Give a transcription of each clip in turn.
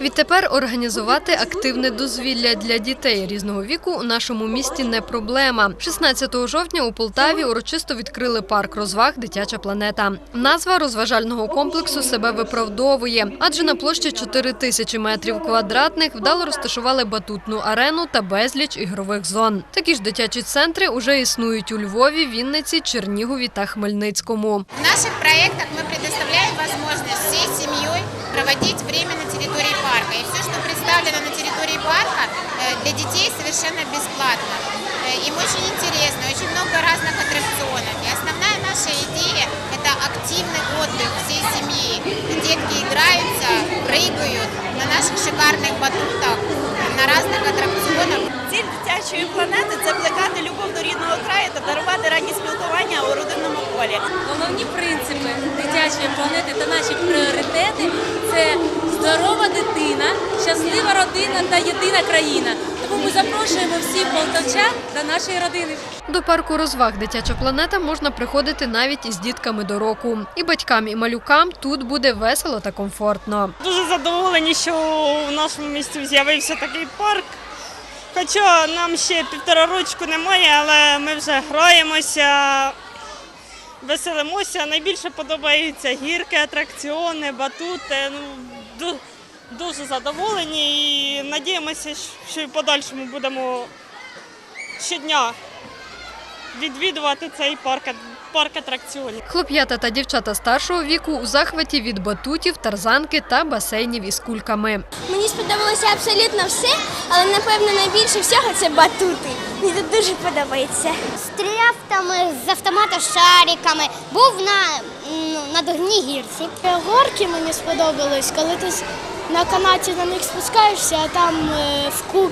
Відтепер організувати активне дозвілля для дітей різного віку у нашому місті не проблема. 16 жовтня у Полтаві урочисто відкрили парк розваг Дитяча планета. Назва розважального комплексу себе виправдовує, адже на площі 4 тисячі метрів квадратних вдало розташували батутну арену та безліч ігрових зон. Такі ж дитячі центри уже існують у Львові, Вінниці, Чернігові та Хмельницькому. В наших проектах мы предоставляем возможность всей семьей проводить время на детей совершенно бесплатно. Э, Им очень интересно, очень много разных аттракционов. И основная наша идея – это активный отдых всей семьи. Детки играются, прыгают на наших шикарных батутах, на разных аттракционах. Ціль дитячої планети це плекати любов до рідного краю та дарувати радість спілкування у родинному колі. Головні принципи дитячої планети та наші пріоритети це здорова дитина, щаслива родина та єдина країна. Тому ми запрошуємо всіх полтавчан до нашої родини. До парку розваг Дитяча планета можна приходити навіть із дітками до року. І батькам, і малюкам тут буде весело та комфортно. Дуже задоволені, що у нашому місті з'явився такий парк. Хоча нам ще півтора рочку немає, але ми вже граємося, веселимося. Найбільше подобаються гірки, атракціони, батути. Ну, дуже задоволені і надіємося, що і в подальшому будемо щодня відвідувати цей парк, парк атракціонів. Хлоп'ята та дівчата старшого віку у захваті від батутів, тарзанки та басейнів із кульками. Мені сподобалося абсолютно все, але напевно найбільше всього це батути. Мені тут дуже подобається. Стріляв там з автомата шариками, був на, ну, на дурній гірці. Горки мені сподобались, коли ти на канаті на них спускаєшся, а там е, в куб.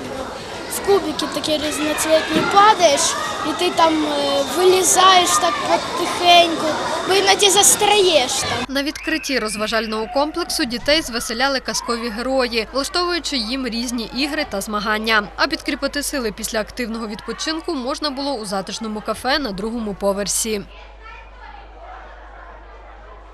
В кубики такі різноцвітні падаєш, і ти там е, вилізаєш так потихеньку, бо іноді застряєш там. На відкритті розважального комплексу дітей звеселяли казкові герої, влаштовуючи їм різні ігри та змагання. А підкріпити сили після активного відпочинку можна було у затишному кафе на другому поверсі.